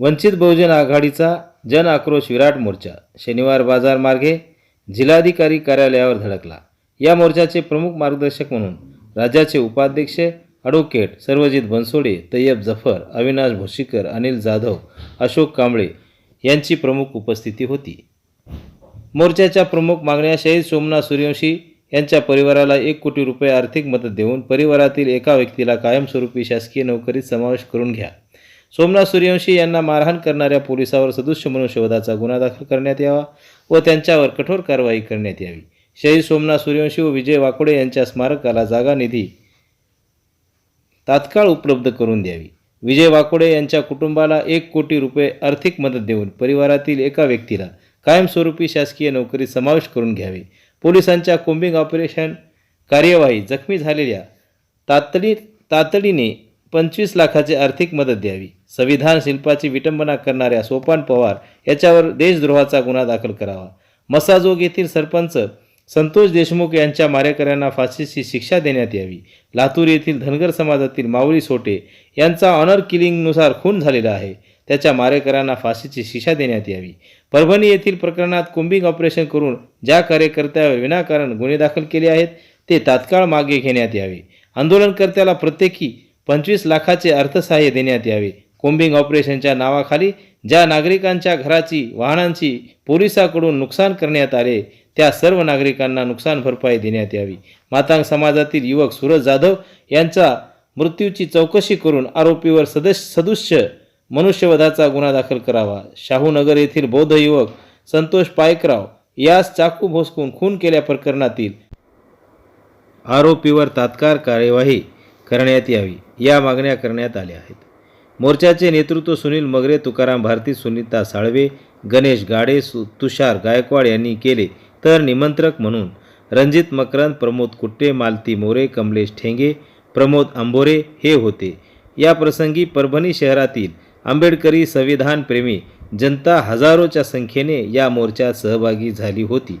वंचित बहुजन आघाडीचा जन आक्रोश विराट मोर्चा शनिवार बाजार मार्गे जिल्हाधिकारी कार्यालयावर धडकला. या मोर्चाचे प्रमुख मार्गदर्शक म्हणून राज्याचे उपाध्यक्ष ॲडव्होकेट सर्वजित बनसोडे तय्यब जफर अविनाश भोशीकर अनिल जाधव अशोक कांबळे यांची प्रमुख उपस्थिती होती. मोर्चाच्या प्रमुख मागण्या शहीद सोमनाथ सूर्यवंशी यांच्या परिवाराला एक कोटी रुपये आर्थिक मदत देऊन परिवारातील एका व्यक्तीला कायमस्वरूपी शासकीय नोकरीत समावेश करून घ्या. सोमनाथ सूर्यवंशी यांना मारहाण करणाऱ्या पोलिसावर सदृश्य मनुष्यवधाचा गुन्हा दाखल करण्यात यावा व त्यांच्यावर कठोर कारवाई करण्यात यावी. शहीद सोमनाथ सूर्यवंशी व विजय वाकोडे यांच्या स्मारकाला जागा निधी तात्काळ उपलब्ध करून द्यावी. विजय वाकोडे यांच्या कुटुंबाला एक कोटी रुपये आर्थिक मदत देऊन परिवारातील एका व्यक्तीला कायमस्वरूपी शासकीय नोकरीत समावेश करून घ्यावे. पोलिसांच्या कोम्बिंग ऑपरेशन कार्यवाही जखमी झालेल्या तातडी तातडीने पंचवीस लाखाची आर्थिक मदत द्यावी. संविधान शिल्पाची विटंबना करणाऱ्या सोपान पवार याच्यावर देशद्रोहाचा गुन्हा दाखल करावा. मसाजोग येथील सरपंच संतोष देशमुख यांच्या मारेकऱ्यांना फाशीची शिक्षा देण्यात यावी. लातूर येथील धनगर समाजातील माऊली सोटे यांचा ऑनर किलिंगनुसार खून झालेला आहे. त्याच्या मारेकऱ्यांना फाशीची शिक्षा देण्यात यावी. परभणी येथील प्रकरणात कुंबिंग ऑपरेशन करून ज्या कार्यकर्त्यावर विनाकारण गुन्हे दाखल केले आहेत ते तात्काळ मागे घेण्यात यावे. आंदोलनकर्त्याला प्रत्येकी पंचवीस लाखाचे अर्थसहाय्य देण्यात यावे. कोम्बिंग ऑपरेशनच्या नावाखाली ज्या नागरिकांच्या घराची वाहनांची पोलिसाकडून नुकसान करण्यात आले त्या सर्व नागरिकांना नुकसान भरपाई देण्यात यावी. मातांग समाजातील युवक सूरज जाधव यांचा मृत्यूची चौकशी करून आरोपीवर सदस्य सदृश्य मनुष्यवधाचा गुन्हा दाखल करावा. शाहूनगर येथील बौद्ध युवक संतोष पायकराव यास चाकू भोसकून खून केल्या प्रकरणातील आरोपीवर तात्काळ कार्यवाही करण्यात यावी. या मागण्या करण्यात आल्या आहेत. मोर्चाचे नेतृत्व सुनील मगरे तुकाराम भारती सुनीता साळवे गणेश गाडे सु तुषार गायकवाड यांनी केले तर निमंत्रक म्हणून रणजित मकरंद प्रमोद कुट्टे मालती मोरे कमलेश ठेंगे प्रमोद आंबोरे हे होते. या प्रसंगी परभणी शहरातील आंबेडकरी संविधानप्रेमी जनता हजारोच्या संख्येने या मोर्चात सहभागी झाली होती.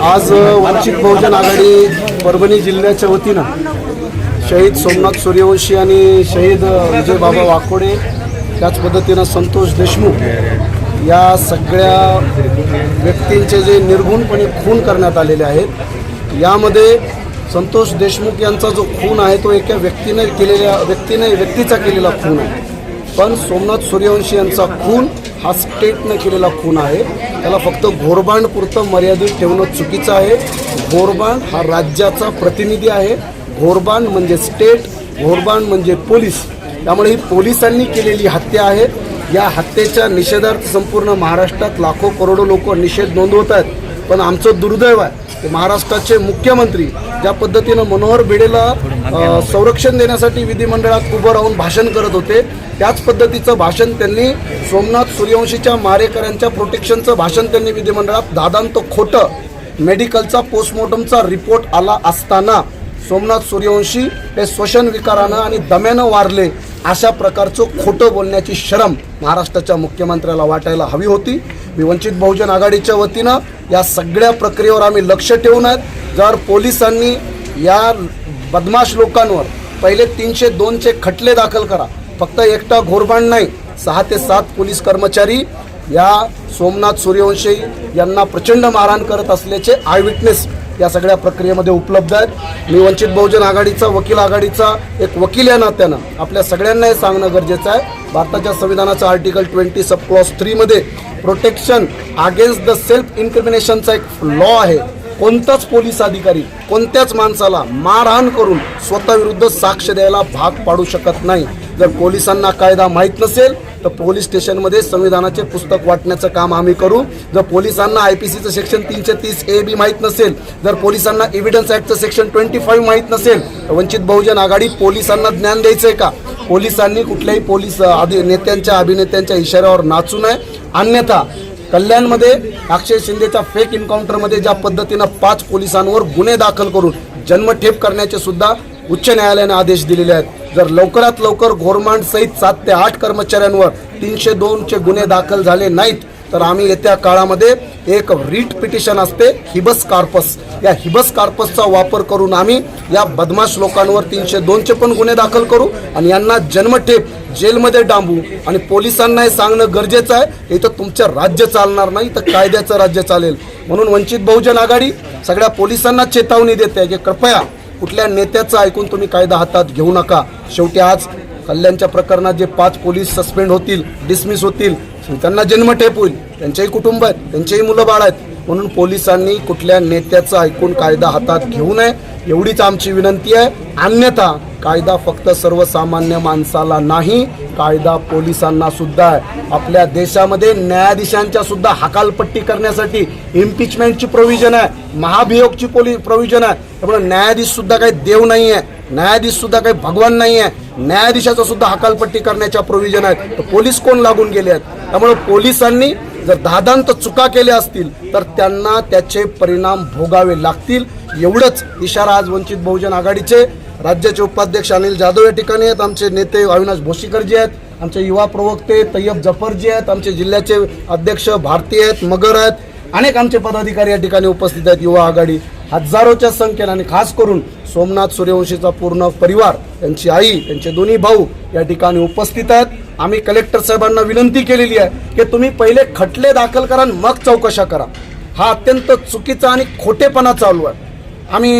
आज वंचित बहुजन आघाडी परभणी जिल्ह्याच्या वतीनं शहीद सोमनाथ सूर्यवंशी आणि शहीद विजयबाबा वाकोडे त्याच पद्धतीनं संतोष देशमुख या सगळ्या व्यक्तींचे जे निर्गुणपणे खून करण्यात आलेले आहेत यामध्ये संतोष देशमुख यांचा जो खून आहे तो एका व्यक्तीने केलेल्या व्यक्तीने व्यक्तीचा केलेला खून आहे. पण सोमनाथ सूर्यवंशी यांचा खून हा स्टेटनं केलेला खून आहे. त्याला फक्त घोरबांडपुरतं मर्यादित ठेवणं चुकीचं आहे. घोरबांड हा राज्याचा प्रतिनिधी आहे. घोरबांड म्हणजे स्टेट घोरबांड म्हणजे पोलीस. त्यामुळे ही पोलिसांनी केलेली हत्या आहे. या हत्येच्या निषेधार्थ संपूर्ण महाराष्ट्रात लाखो करोडो लोक निषेध नोंदवत आहेत. पण आमचं दुर्दैव आहे की महाराष्ट्राचे मुख्यमंत्री ज्या पद्धतीनं मनोहर भिडेला संरक्षण देण्यासाठी विधिमंडळात उभं राहून भाषण करत होते त्याच पद्धतीचं भाषण त्यांनी सोमनाथ सूर्यवंशीच्या मारेकऱ्यांच्या प्रोटेक्शनचं भाषण त्यांनी विधिमंडळात. दादांत खोटं मेडिकलचा पोस्टमॉर्टमचा रिपोर्ट आला असताना सोमनाथ सूर्यवंशी हे श्वसन विकारानं आणि दम्यानं वारले अशा प्रकारचं खोटं बोलण्याची शरम महाराष्ट्राच्या मुख्यमंत्र्याला वाटायला हवी होती. मी वंचित बहुजन आघाडीच्या वतीनं या सगळ्या प्रक्रियेवर आम्ही लक्ष ठेवून आहेत. जर पोलिसांनी या बदमाश लोकांवर पहिले तीनशे दोनचे खटले दाखल करा. फक्त एकटा घोरबांड नाही सहा ते सात पोलीस कर्मचारी या सोमनाथ सूर्यवंशी यांना प्रचंड मारहाण करत असल्याचे आय विटनेस या सगळ्या प्रक्रियेमध्ये उपलब्ध आहेत. मी वंचित बहुजन आघाडीचा वकील आघाडीचा एक वकील या नात्यानं आपल्या सगळ्यांना हे सांगणं गरजेचं आहे. भारताच्या संविधानाचं आर्टिकल ट्वेंटी सब क्लॉस थ्रीमध्ये प्रोटेक्शन अगेन्स्ट द सेल्फ इन्क्रिमिनेशनचा एक लॉ आहे. कोणताच पोलीस अधिकारी कोणत्याच माणसाला मारहाण करून स्वतःविरुद्ध साक्ष द्यायला भाग पाडू शकत नाही. जर पोलिसांना कायदा माहीत नसेल तर पोलीस स्टेशनमध्ये संविधानाचे पुस्तक वाटण्याचं काम आम्ही करू. जर पोलिसांना आय पी सीचं सेक्शन तीनशे तीस ए बी माहीत नसेल जर पोलिसांना एव्हिडन्स ॲक्टचं सेक्शन ट्वेंटी फाईव्ह माहीत नसेल तर वंचित बहुजन आघाडी पोलिसांना ज्ञान द्यायचं आहे का? पोलिसांनी कुठल्याही पोलीस आधी नेत्यांच्या अभिनेत्यांच्या इशाऱ्यावर नाचू नये. अन्यथा कल्याणमध्ये अक्षय शिंदेच्या फेक इन्काउंटरमध्ये ज्या पद्धतीनं पाच पोलिसांवर गुन्हे दाखल करून जन्मठेप करण्याचे सुद्धा उच्च न्यायालयाने आदेश दिलेले आहेत. जर लवकरात लवकर घोरमांड सहित सात ते आठ कर्मचाऱ्यांवर तीनशे दोनचे गुन्हे दाखल झाले नाहीत तर आम्ही येत्या काळामध्ये एक रीट पिटिशन असते हिबस कार्पस. या हिबस कार्पसचा वापर करून आम्ही या बदमाश लोकांवर तीनशे दोनचे पण गुन्हे दाखल करू आणि यांना जन्मठेप जेलमध्ये डांबू आणि पोलिसांना हे सांगणं गरजेचं आहे. इथं तुमचं राज्य चालणार नाही तर कायद्याचं राज्य चालेल. म्हणून वंचित बहुजन आघाडी सगळ्या पोलिसांना चेतावणी देते की कृपया कुठल्या नेत्याचं ऐकून तुम्ही कायदा हातात घेऊ नका. शेवटी आज कल्याणच्या प्रकरणात जे पाच पोलीस सस्पेंड होतील डिसमिस होतील त्यांना जन्मठेप होईल. त्यांचेही कुटुंब आहेत त्यांचेही मुलं बाळ आहेत. म्हणून पोलिसांनी कुठल्या नेत्याचं ऐकून कायदा हातात घेऊ नये. एवढीच आमची विनंती आहे. अन्यथा कायदा फक्त सर्वसामान्य माणसाला नाही कायदा पोलिसांना सुद्धा आहे. आपल्या देशामध्ये न्यायाधीशांच्या सुद्धा हकालपट्टी करण्यासाठी इम्पिचमेंटची प्रोव्हिजन आहे. महाभियोगची पोली प्रोव्हिजन आहे. त्यामुळे न्यायाधीश सुद्धा काही देव नाही आहे न्यायाधीश सुद्धा काही भगवान नाही आहे न्यायाधीशाचा सुद्धा हकालपट्टी करण्याच्या प्रोव्हिजन आहेत. तर पोलीस कोण लागून गेले आहेत? त्यामुळे पोलिसांनी जर दादांत चुका केल्या असतील तर त्यांना त्याचे परिणाम भोगावे लागतील. एवढंच इशारा आज वंचित बहुजन आघाडीचे. राज्याचे उपाध्यक्ष अनिल जाधव या ठिकाणी आहेत. आमचे नेते अविनाश भोशीकरजी आहेत. आमचे युवा प्रवक्ते तय्यब जफरजी आहेत. आमचे जिल्ह्याचे अध्यक्ष भारती आहेत. मगर आहेत. अनेक आमचे पदाधिकारी या ठिकाणी उपस्थित आहेत. युवा आघाडी हजारोच्या संख्येने आणि खास करून सोमनाथ सूर्यवंशीचा पूर्ण परिवार त्यांची आई त्यांचे दोन्ही भाऊ या ठिकाणी उपस्थित आहेत. आम्ही कलेक्टर साहेबांना विनंती केलेली आहे की तुम्ही पहिले खटले दाखल करा आणि मग चौकशा करा. हा अत्यंत चुकीचा आणि खोटेपणा चालू आहे. आम्ही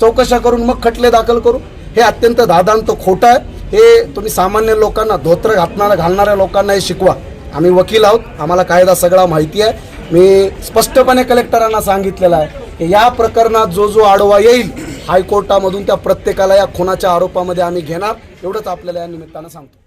चौकशा करून मग खटले दाखल करू. हे अत्यंत दादांत खोटं आहे. हे तुम्ही सामान्य लोकांना धोत्र घातणाऱ्या घालणाऱ्या लोकांना हे शिकवा. आम्ही वकील आहोत. आम्हाला कायदा सगळा माहिती आहे. मी स्पष्टपणे कलेक्टरांना सांगितलेलं आहे की या प्रकरणात जो जो आडवा येईल हायकोर्टामधून त्या प्रत्येकाला या खुनाच्या आरोपामध्ये आम्ही घेणार. एवढंच आपल्याला या निमित्तानं सांगतो.